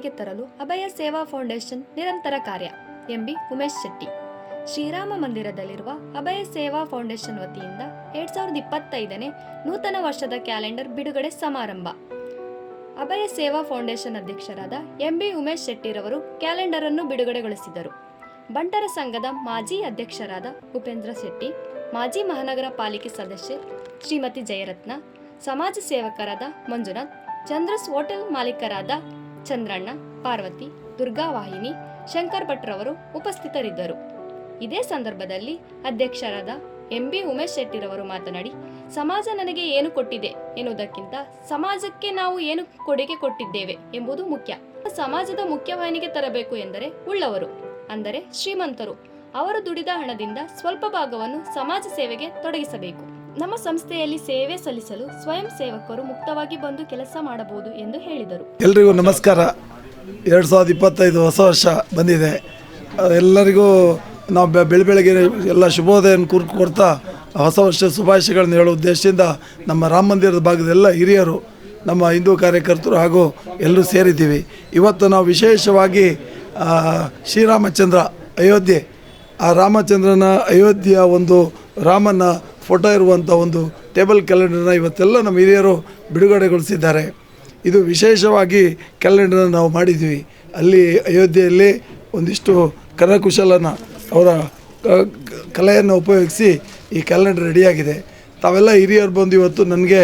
ಮುಖ್ಯವಾಹಿನಿಗೆ ತರಲು ಅಭಯ ಸೇವಾ ಫೌಂಡೇಶನ್ ನಿರಂತರ ಕಾರ್ಯ. M B Umesh Shetty. Shriram ಮಂದಿರದಲ್ಲಿರುವ ಅಭಯ ಸೇವಾ ಫೌಂಡೇಶನ್ ವತಿಯಿಂದ ಎರಡ್ ಸಾವಿರದ ಇಪ್ಪತ್ತೈದನೇ ನೂತನ ವರ್ಷದ ಕ್ಯಾಲೆಂಡರ್ ಬಿಡುಗಡೆ ಸಮಾರಂಭ. ಅಭಯ ಸೇವಾ ಫೌಂಡೇಶನ್ ಅಧ್ಯಕ್ಷರಾದ ಎಂಬಿ ಉಮೇಶ್ ಶೆಟ್ಟಿರವರು ಕ್ಯಾಲೆಂಡರ್ ಅನ್ನು ಬಿಡುಗಡೆಗೊಳಿಸಿದರು. ಬಂಟರ ಸಂಘದ ಮಾಜಿ ಅಧ್ಯಕ್ಷರಾದ ಉಪೇಂದ್ರ ಶೆಟ್ಟಿ, ಮಾಜಿ ಮಹಾನಗರ ಪಾಲಿಕೆ ಸದಸ್ಯೆ ಶ್ರೀಮತಿ ಜಯರತ್ನ, ಸಮಾಜ ಸೇವಕರಾದ ಮಂಜುನಾಥ್, ಚಂದ್ರಸ್ ಹೋಟೆಲ್ ಮಾಲೀಕರಾದ ಚಂದ್ರಣ್ಣ, ಪಾರ್ವತಿ ದುರ್ಗಾವಾಹಿನಿ ಶಂಕರ್ ಭಟ್ರವರು ಉಪಸ್ಥಿತರಿದ್ದರು. ಇದೇ ಸಂದರ್ಭದಲ್ಲಿ ಅಧ್ಯಕ್ಷರಾದ ಎಂಬಿ ಉಮೇಶ್ ಶೆಟ್ಟಿರವರು ಮಾತನಾಡಿ, ಸಮಾಜ ನನಗೆ ಏನು ಕೊಟ್ಟಿದೆ ಎನ್ನುವುದಕ್ಕಿಂತ ಸಮಾಜಕ್ಕೆ ನಾವು ಏನು ಕೊಡುಗೆ ಕೊಟ್ಟಿದ್ದೇವೆ ಎಂಬುದು ಮುಖ್ಯ. ಸಮಾಜದ ಮುಖ್ಯವಾಹಿನಿಗೆ ತರಬೇಕು ಎಂದರೆ ಉಳ್ಳವರು, ಅಂದರೆ ಶ್ರೀಮಂತರು. ಅವರು ದುಡಿದ ಹಣದಿಂದ ಸ್ವಲ್ಪ ಭಾಗವನ್ನು ಸಮಾಜ ಸೇವೆಗೆ ತೊಡಗಿಸಬೇಕು. ನಮ್ಮ ಸಂಸ್ಥೆಯಲ್ಲಿ ಸೇವೆ ಸಲ್ಲಿಸಲು ಸ್ವಯಂ ಸೇವಕರು ಮುಕ್ತವಾಗಿ ಬಂದು ಕೆಲಸ ಮಾಡಬಹುದು ಎಂದು ಹೇಳಿದರು. ಎಲ್ರಿಗೂ ನಮಸ್ಕಾರ. ಎರಡು ಸಾವಿರದ ಇಪ್ಪತ್ತೈದು ಹೊಸ ವರ್ಷ ಬಂದಿದೆ. ಎಲ್ಲರಿಗೂ ನಾವು ಬೆಳ ಬೆಳಗ್ಗೆ ಎಲ್ಲ ಶುಭೋದಯನ ಕುರ್, ಕೊಡ್ತಾ ಹೊಸ ವರ್ಷದ ಶುಭಾಶಯಗಳನ್ನು ಹೇಳೋ ಉದ್ದೇಶದಿಂದ ನಮ್ಮ ರಾಮ ಮಂದಿರದ ಭಾಗದ ಎಲ್ಲ ಹಿರಿಯರು, ನಮ್ಮ ಹಿಂದೂ ಕಾರ್ಯಕರ್ತರು ಹಾಗೂ ಎಲ್ಲರೂ ಸೇರಿದ್ದೀವಿ. ಇವತ್ತು ನಾವು ವಿಶೇಷವಾಗಿ ಶ್ರೀರಾಮಚಂದ್ರ ಅಯೋಧ್ಯೆ. ಆ ರಾಮಚಂದ್ರನ ಅಯೋಧ್ಯೆಯ ಒಂದು ರಾಮನ ಫೋಟೋ ಇರುವಂಥ ಒಂದು ಟೇಬಲ್ ಕ್ಯಾಲೆಂಡರ್ನ ಇವತ್ತೆಲ್ಲ ನಮ್ಮ ಹಿರಿಯರು ಬಿಡುಗಡೆಗೊಳಿಸಿದ್ದಾರೆ. ಇದು ವಿಶೇಷವಾಗಿ ಕ್ಯಾಲೆಂಡರ್ನ ನಾವು ಮಾಡಿದ್ವಿ. ಅಲ್ಲಿ ಅಯೋಧ್ಯೆಯಲ್ಲಿ ಒಂದಿಷ್ಟು ಕರಕುಶಲನ ಅವರ ಕಲೆಯನ್ನು ಉಪಯೋಗಿಸಿ ಈ ಕ್ಯಾಲೆಂಡರ್ ರೆಡಿಯಾಗಿದೆ. ತಾವೆಲ್ಲ ಹಿರಿಯರು ಬಂದು ಇವತ್ತು ನನಗೆ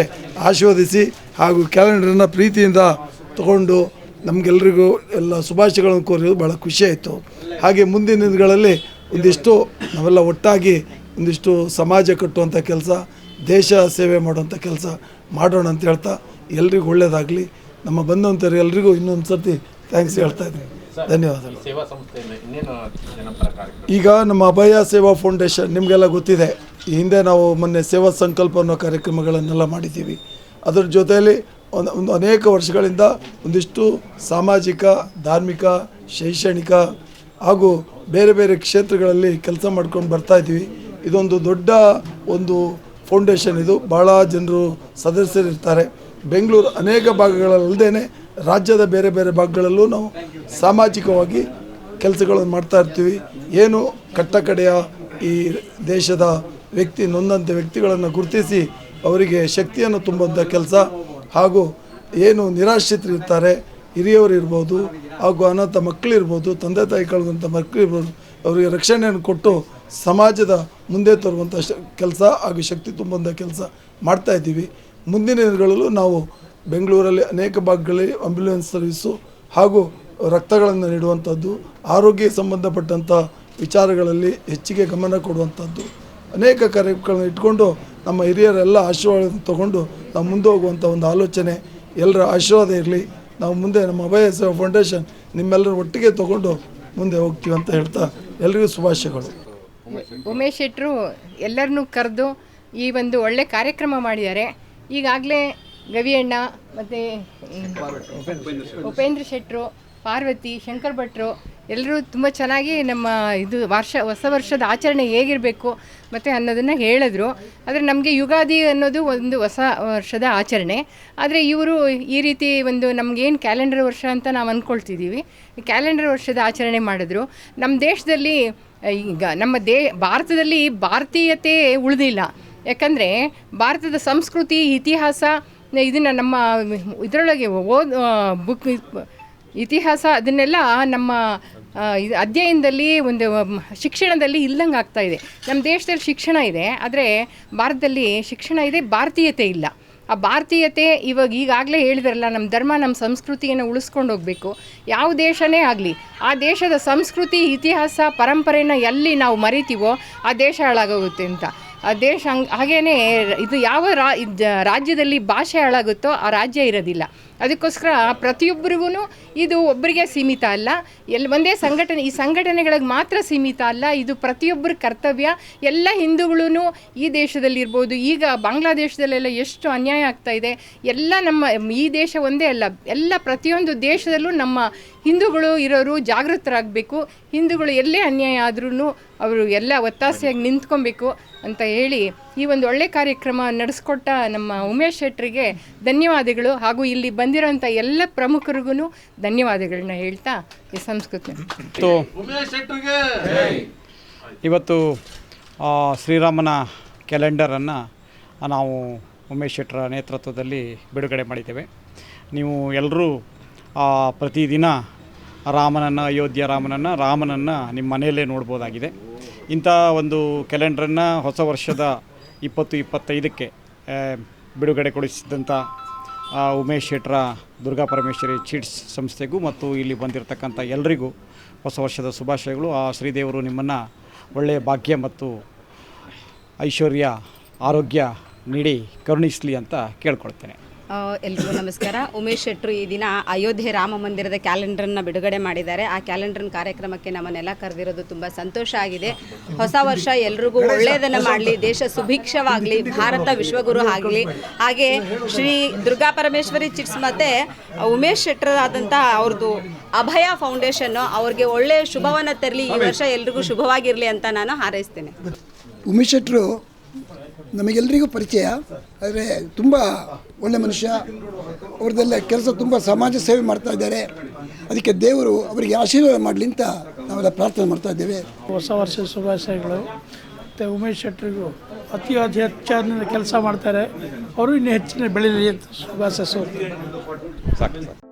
ಆಶೀರ್ವದಿಸಿ ಹಾಗೂ ಕ್ಯಾಲೆಂಡರನ್ನು ಪ್ರೀತಿಯಿಂದ ತಗೊಂಡು ನಮಗೆಲ್ರಿಗೂ ಎಲ್ಲ ಶುಭಾಶಯಗಳನ್ನು ಕೋರಿರೋದು ಭಾಳ ಖುಷಿಯಾಯಿತು ಹಾಗೆ ಮುಂದಿನ ದಿನಗಳಲ್ಲಿ ಒಂದಿಷ್ಟು ನಾವೆಲ್ಲ ಒಟ್ಟಾಗಿ ಒಂದಿಷ್ಟು ಸಮಾಜ ಕಟ್ಟುವಂಥ ಕೆಲಸ ದೇಶ ಸೇವೆ ಮಾಡುವಂಥ ಕೆಲಸ ಮಾಡೋಣ ಅಂತ ಹೇಳ್ತಾ ಎಲ್ರಿಗೂ ಒಳ್ಳೆಯದಾಗಲಿ ನಮ್ಮ ಬಂದಂಥವ್ರು ಎಲ್ರಿಗೂ ಇನ್ನೊಂದು ಸರ್ತಿ ಥ್ಯಾಂಕ್ಸ್ ಹೇಳ್ತಾ ಇದ್ದೀನಿ. ಧನ್ಯವಾದಗಳು. ಈಗ ನಮ್ಮ ಅಭಯ ಸೇವಾ ಫೌಂಡೇಶನ್ ನಿಮಗೆಲ್ಲ ಗೊತ್ತಿದೆ. ಈ ಹಿಂದೆ ನಾವು ಮೊನ್ನೆ ಸೇವಾ ಸಂಕಲ್ಪ ಅನ್ನೋ ಕಾರ್ಯಕ್ರಮಗಳನ್ನೆಲ್ಲ ಮಾಡಿದ್ದೀವಿ. ಅದರ ಜೊತೆಯಲ್ಲಿ ಒಂದು ಒಂದು ಅನೇಕ ವರ್ಷಗಳಿಂದ ಒಂದಿಷ್ಟು ಸಾಮಾಜಿಕ ಧಾರ್ಮಿಕ ಶೈಕ್ಷಣಿಕ ಹಾಗೂ ಬೇರೆ ಬೇರೆ ಕ್ಷೇತ್ರಗಳಲ್ಲಿ ಕೆಲಸ ಮಾಡ್ಕೊಂಡು ಬರ್ತಾ ಇದ್ದೀವಿ. ಇದೊಂದು ದೊಡ್ಡ ಒಂದು ಫೌಂಡೇಶನ್ ಇದು. ಭಾಳ ಜನರು ಸದಸ್ಯರಿರ್ತಾರೆ. ಬೆಂಗಳೂರು ಅನೇಕ ಭಾಗಗಳಲ್ಲದೇ ರಾಜ್ಯದ ಬೇರೆ ಬೇರೆ ಭಾಗಗಳಲ್ಲೂ ನಾವು ಸಾಮಾಜಿಕವಾಗಿ ಕೆಲಸಗಳನ್ನು ಮಾಡ್ತಾ ಇರ್ತೀವಿ. ಏನು ಕಟ್ಟಕಡೆಯ ಈ ದೇಶದ ವ್ಯಕ್ತಿ ನೊಂದಂಥ ವ್ಯಕ್ತಿಗಳನ್ನು ಗುರುತಿಸಿ ಅವರಿಗೆ ಶಕ್ತಿಯನ್ನು ತುಂಬುವಂಥ ಕೆಲಸ ಹಾಗೂ ಏನು ನಿರಾಶ್ರಿತರಿರ್ತಾರೆ, ಹಿರಿಯವರು ಇರ್ಬೋದು ಹಾಗೂ ಅನಾಥ ಮಕ್ಕಳಿರ್ಬೋದು, ತಂದೆ ತಾಯಿ ಕಳೆದಂಥ ಮಕ್ಕಳಿರ್ಬೋದು, ಅವರಿಗೆ ರಕ್ಷಣೆಯನ್ನು ಕೊಟ್ಟು ಸಮಾಜದ ಮುಂದೆ ತರುವಂಥ ಶ ಕೆಲಸ ಹಾಗೂ ಶಕ್ತಿ ತುಂಬುವಂಥ ಕೆಲಸ ಮಾಡ್ತಾ ಇದ್ದೀವಿ. ಮುಂದಿನ ದಿನಗಳಲ್ಲೂ ನಾವು ಬೆಂಗಳೂರಲ್ಲಿ ಅನೇಕ ಭಾಗಗಳಲ್ಲಿ ಆಂಬ್ಯುಲೆನ್ಸ್ ಸರ್ವಿಸು ಹಾಗೂ ರಕ್ತಗಳನ್ನು ನೀಡುವಂಥದ್ದು ಆರೋಗ್ಯ ಸಂಬಂಧಪಟ್ಟಂಥ ವಿಚಾರಗಳಲ್ಲಿ ಹೆಚ್ಚಿಗೆ ಗಮನ ಕೊಡುವಂಥದ್ದು ಅನೇಕ ಕಾರ್ಯಕ್ರಮಗಳನ್ನು ಇಟ್ಕೊಂಡು ನಮ್ಮ ಹಿರಿಯರೆಲ್ಲ ಆಶೀರ್ವಾದ ತಗೊಂಡು ನಾವು ಮುಂದೆ ಹೋಗುವಂಥ ಒಂದು ಆಲೋಚನೆ ಎಲ್ಲರ ಆಶೀರ್ವಾದ ಇರಲಿ. ನಾವು ಮುಂದೆ ನಮ್ಮ ಅಭಯ ಫೌಂಡೇಶನ್ ನಿಮ್ಮೆಲ್ಲರ ಒಟ್ಟಿಗೆ ತಗೊಂಡು ಮುಂದೆ ಹೋಗ್ತೀವಿ ಅಂತ ಹೇಳ್ತಾ ಎಲ್ರಿಗೂ ಶುಭಾಶಯಗಳು. ಉಮೇಶ್ ಶೆಟ್ಟರು ಎಲ್ಲರನ್ನೂ ಕರೆದು ಈ ಒಂದು ಒಳ್ಳೆ ಕಾರ್ಯಕ್ರಮ ಮಾಡಿದ್ದಾರೆ. ಈಗಾಗಲೇ ಗವಿಯಣ್ಣ ಮತ್ತು ಉಪೇಂದ್ರ ಶೆಟ್ಟರು ಪಾರ್ವತಿ, ಶಂಕರ್ ಭಟ್ರು ಎಲ್ಲರೂ ತುಂಬ ಚೆನ್ನಾಗಿ ನಮ್ಮ ಇದು ವರ್ಷ, ಹೊಸ ವರ್ಷದ ಆಚರಣೆ ಹೇಗಿರಬೇಕು ಮತ್ತು ಅನ್ನೋದನ್ನು ಹೇಳಿದ್ರು. ಆದರೆ ನಮಗೆ ಯುಗಾದಿ ಅನ್ನೋದು ಒಂದು ಹೊಸ ವರ್ಷದ ಆಚರಣೆ. ಆದರೆ ಇವರು ಈ ರೀತಿ ಒಂದು ನಮಗೇನು ಕ್ಯಾಲೆಂಡರ್ ವರ್ಷ ಅಂತ ನಾವು ಅಂದ್ಕೊಳ್ತಿದ್ದೀವಿ ಕ್ಯಾಲೆಂಡರ್ ವರ್ಷದ ಆಚರಣೆ ಮಾಡಿದ್ರು. ನಮ್ಮ ದೇಶದಲ್ಲಿ ಈಗ ನಮ್ಮ ದೇ, ಭಾರತದಲ್ಲಿ ಭಾರತೀಯತೆ ಉಳಿದಿಲ್ಲ. ಯಾಕಂದರೆ ಭಾರತದ ಸಂಸ್ಕೃತಿ, ಇತಿಹಾಸ, ಇದನ್ನು ನಮ್ಮ ಇದರೊಳಗೆ ಓದ್ ಬುಕ್, ಇತಿಹಾಸ ಅದನ್ನೆಲ್ಲ ನಮ್ಮ ಅಧ್ಯಯನದಲ್ಲಿ ಒಂದು ಶಿಕ್ಷಣದಲ್ಲಿ ಇಲ್ಲಂಗೆ ಆಗ್ತಾ ಇದೆ. ನಮ್ಮ ದೇಶದಲ್ಲಿ ಶಿಕ್ಷಣ ಇದೆ, ಆದರೆ ಭಾರತದಲ್ಲಿ ಶಿಕ್ಷಣ ಇದೆ, ಭಾರತೀಯತೆ ಇಲ್ಲ. ಆ ಭಾರತೀಯತೆ ಇವಾಗ ಈಗಾಗಲೇ ಹೇಳಿದ್ರಲ್ಲ ನಮ್ಮ ಧರ್ಮ ನಮ್ಮ ಸಂಸ್ಕೃತಿಯನ್ನು ಉಳಿಸ್ಕೊಂಡು ಹೋಗಬೇಕು. ಯಾವ ದೇಶನೇ ಆಗಲಿ, ಆ ದೇಶದ ಸಂಸ್ಕೃತಿ, ಇತಿಹಾಸ, ಪರಂಪರೆನ ಎಲ್ಲಿ ನಾವು ಮರಿತೀವೋ, ಆ ದೇಶ ಹಾಳಾಗೋಗುತ್ತೆ ಅಂತ. ಆ ದೇಶ ಹಂಗೆ ಹಾಗೇ ಇದು ಯಾವ ರಾಜ್ಯದಲ್ಲಿ ಭಾಷೆ ಹಾಳಾಗುತ್ತೋ, ಆ ರಾಜ್ಯ ಇರೋದಿಲ್ಲ. ಅದಕ್ಕೋಸ್ಕರ ಪ್ರತಿಯೊಬ್ಬರಿಗೂ ಇದು ಒಬ್ಬರಿಗೆ ಸೀಮಿತ ಅಲ್ಲ. ಎಲ್ಲಿ ಒಂದೇ ಸಂಘಟನೆ, ಈ ಸಂಘಟನೆಗಳಿಗೆ ಮಾತ್ರ ಸೀಮಿತ ಅಲ್ಲ. ಇದು ಪ್ರತಿಯೊಬ್ಬರ ಕರ್ತವ್ಯ. ಎಲ್ಲ ಹಿಂದೂಗಳೂ ಈ ದೇಶದಲ್ಲಿರ್ಬೋದು. ಈಗ ಬಾಂಗ್ಲಾದೇಶದಲ್ಲೆಲ್ಲ ಎಷ್ಟು ಅನ್ಯಾಯ ಆಗ್ತಾ ಇದೆ. ಎಲ್ಲ ನಮ್ಮ, ಈ ದೇಶ ಒಂದೇ ಅಲ್ಲ. ಎಲ್ಲ ಪ್ರತಿಯೊಂದು ದೇಶದಲ್ಲೂ ನಮ್ಮ ಹಿಂದೂಗಳು ಇರೋರು ಜಾಗೃತರಾಗಬೇಕು. ಹಿಂದೂಗಳು ಎಲ್ಲೇ ಅನ್ಯಾಯ ಆದ್ರೂ ಅವರು ಎಲ್ಲ ಒತ್ತಾಸೆಯಾಗಿ ನಿಂತ್ಕೊಬೇಕು ಅಂತ ಹೇಳಿ ಈ ಒಂದು ಒಳ್ಳೆ ಕಾರ್ಯಕ್ರಮ ನಡೆಸ್ಕೊಟ್ಟ ನಮ್ಮ ಉಮೇಶ್ ಶೆಟ್ಟರಿಗೆ ಧನ್ಯವಾದಗಳು. ಹಾಗೂ ಇಲ್ಲಿ ಬಂದಿರೋಂಥ ಎಲ್ಲ ಪ್ರಮುಖರಿಗೂ ಧನ್ಯವಾದಗಳನ್ನ ಹೇಳ್ತಾ ಈ ಸಂಸ್ಕೃತಿ. ಇವತ್ತು ಇವತ್ತು ಆ, ಶ್ರೀರಾಮನ ಕ್ಯಾಲೆಂಡರನ್ನು ನಾವು ಉಮೇಶ್ ಶೆಟ್ಟರ ನೇತೃತ್ವದಲ್ಲಿ ಬಿಡುಗಡೆ ಮಾಡಿದ್ದೇವೆ. ನೀವು ಎಲ್ಲರೂ ಪ್ರತಿದಿನ ರಾಮನನ್ನು ಅಯೋಧ್ಯ ರಾಮನನ್ನು ರಾಮನನ್ನು ನಿಮ್ಮ ಮನೆಯಲ್ಲೇ ನೋಡ್ಬೋದಾಗಿದೆ. ಇಂಥ ಒಂದು ಕ್ಯಾಲೆಂಡ್ರನ್ನು ಹೊಸ ವರ್ಷದ ಇಪ್ಪತ್ತು, ಇಪ್ಪತ್ತೈದಕ್ಕೆ ಬಿಡುಗಡೆಗೊಳಿಸಿದಂಥ ಉಮೇಶ್ ಶೆಟ್ರ, ದುರ್ಗಾ ಪರಮೇಶ್ವರಿ ಚೀಟ್ಸ್ ಸಂಸ್ಥೆಗೂ ಮತ್ತು ಇಲ್ಲಿ ಬಂದಿರತಕ್ಕಂಥ ಎಲ್ಲರಿಗೂ ಹೊಸ ವರ್ಷದ ಶುಭಾಶಯಗಳು. ಆ, ಶ್ರೀದೇವರು ನಿಮ್ಮನ್ನು ಒಳ್ಳೆಯ ಭಾಗ್ಯ ಮತ್ತು ಐಶ್ವರ್ಯ, ಆರೋಗ್ಯ ನೀಡಿ ಕರುಣಿಸಲಿ ಅಂತ ಕೇಳ್ಕೊಳ್ತೇನೆ. ಎಲ್ರಿಗೂ ನಮಸ್ಕಾರ. ಉಮೇಶ್ ಶೆಟ್ಟರು ಈ ದಿನ ಅಯೋಧ್ಯೆ ರಾಮ ಮಂದಿರದ ಕ್ಯಾಲೆಂಡರ್ನ ಬಿಡುಗಡೆ ಮಾಡಿದ್ದಾರೆ. ಆ ಕ್ಯಾಲೆಂಡರ್ನ ಕಾರ್ಯಕ್ರಮಕ್ಕೆ ನಮ್ಮನ್ನೆಲ್ಲ ಕರೆದಿರೋದು ತುಂಬ ಸಂತೋಷ ಆಗಿದೆ. ಹೊಸ ವರ್ಷ ಎಲ್ರಿಗೂ ಒಳ್ಳೆಯದನ್ನು ಮಾಡಲಿ, ದೇಶ ಸುಭಿಕ್ಷವಾಗಲಿ, ಭಾರತ ವಿಶ್ವಗುರು ಆಗಲಿ. ಹಾಗೆ ಶ್ರೀ ದುರ್ಗಾ ಪರಮೇಶ್ವರಿ ಚಿಟ್ಸ್ ಮತ್ತೆ ಉಮೇಶ್ ಶೆಟ್ಟರ್ ಅವ್ರದ್ದು ಅಭಯ ಫೌಂಡೇಶನ್ನು ಅವ್ರಿಗೆ ಒಳ್ಳೆಯ ಶುಭವನ್ನು ತರಲಿ, ಈ ವರ್ಷ ಎಲ್ರಿಗೂ ಶುಭವಾಗಿರಲಿ ಅಂತ ನಾನು ಹಾರೈಸ್ತೇನೆ. ಉಮೇಶ್ ಶೆಟ್ರು ನಮಗೆಲ್ಲರಿಗೂ ಪರಿಚಯ ಆದರೆ ತುಂಬ ಒಳ್ಳೆ ಮನುಷ್ಯ. ಅವ್ರದ್ದೆಲ್ಲ ಕೆಲಸ ತುಂಬ ಸಮಾಜ ಸೇವೆ ಮಾಡ್ತಾ ಇದ್ದಾರೆ. ಅದಕ್ಕೆ ದೇವರು ಅವರಿಗೆ ಆಶೀರ್ವಾದ ಮಾಡಲಿ ಅಂತ ನಾವೆಲ್ಲ ಪ್ರಾರ್ಥನೆ ಮಾಡ್ತಾ ಇದ್ದೇವೆ. ಹೊಸ ವರ್ಷ ಶುಭಾಶಯಗಳು. ಮತ್ತು ಉಮೇಶ್ ಶೆಟ್ಟರಿಗೂ ಅತಿ ಅತಿ ಹೆಚ್ಚಾದ ಕೆಲಸ ಮಾಡ್ತಾರೆ. ಅವರು ಇನ್ನೂ ಹೆಚ್ಚಿನ ಬೆಳೀಲಿ ಅಂತ ಶುಭಾಶಯ ಸಾಕು ಸಾಕು.